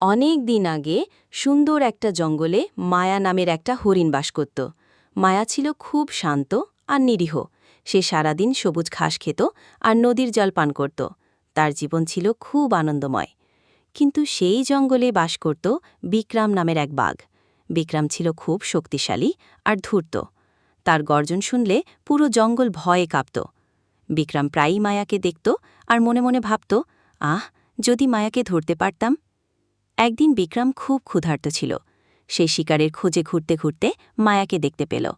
অনেক দিন আগে সুন্দর একটা জঙ্গলে মায়া নামের একটা হরিণ বাস করত। মায়া ছিল খুব শান্ত আর নিরীহ। সে সারাদিন সবুজ ঘাস খেত আর নদীর জল পান করত। তার জীবন ছিল খুব আনন্দময়। কিন্তু সেই জঙ্গলে বাস করত বিক্রাম নামের এক বাঘ। বিক্রাম ছিল খুব শক্তিশালী আর ধূর্ত। তার গর্জন শুনলে পুরো জঙ্গল ভয়ে কাঁপত। বিক্রম প্রায়ই মায়াকে দেখত আর মনে মনে ভাবত, আহ, যদি মায়াকে ধরতে পারতাম একদিন বিক্রম খুব ক্ষুধার্ত ছিল। সে শিকারের খোঁজে ঘুরতে ঘুরতে মায়াকে দেখতে পেল।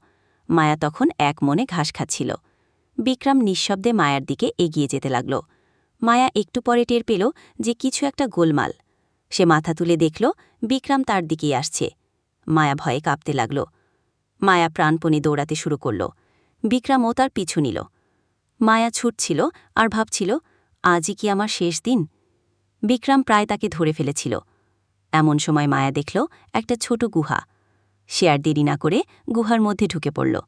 মায়া তখন এক মনে ঘাস খাচ্ছিল। বিক্রম নিঃশব্দে মায়ার দিকে এগিয়ে যেতে লাগল। মায়া একটু পরে টের পেল যে কিছু একটা গোলমাল। সে মাথা তুলে দেখল বিক্রম তার দিকেই আসছে। মায়া ভয়ে কাঁপতে লাগল। মায়া প্রাণপণে দৌড়াতে শুরু করল। বিক্রমও তার পিছু নিল। মায়া ছুটছিল আর ভাবছিল, আজই কি আমার শেষ দিন? বিক্রম প্রায় তাকে ধরে ফেলেছিল। এমন সময় মায়া দেখল একটা ছোট গুহা। সে আর দেরি না করে গুহার মধ্যে ঢুকে পড়ল।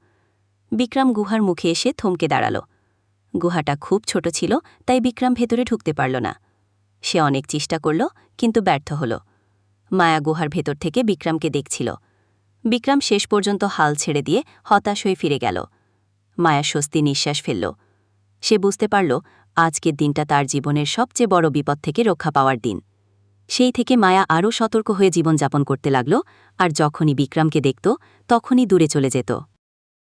বিক্রম গুহার মুখে এসে থমকে দাঁড়াল। গুহাটা খুব ছোট ছিল, তাই বিক্রম ভেতরে ঢুকতে পারল না। সে অনেক চেষ্টা করল, কিন্তু ব্যর্থ হল। মায়া গুহার ভেতর থেকে বিক্রমকে দেখছিল। বিক্রম শেষ পর্যন্ত হাল ছেড়ে দিয়ে হতাশ হয়ে ফিরে গেল। মায়া স্বস্তি নিঃশ্বাস ফেলল। সে বুঝতে পারল, আজকের দিনটা তার জীবনের সবচেয়ে বড় বিপদ থেকে রক্ষা পাওয়ার দিন। সেই থেকে মায়া আরও সতর্ক হয়ে জীবনযাপন করতে লাগল, আর যখনই বিক্রমকে দেখত, তখনই দূরে চলে যেত।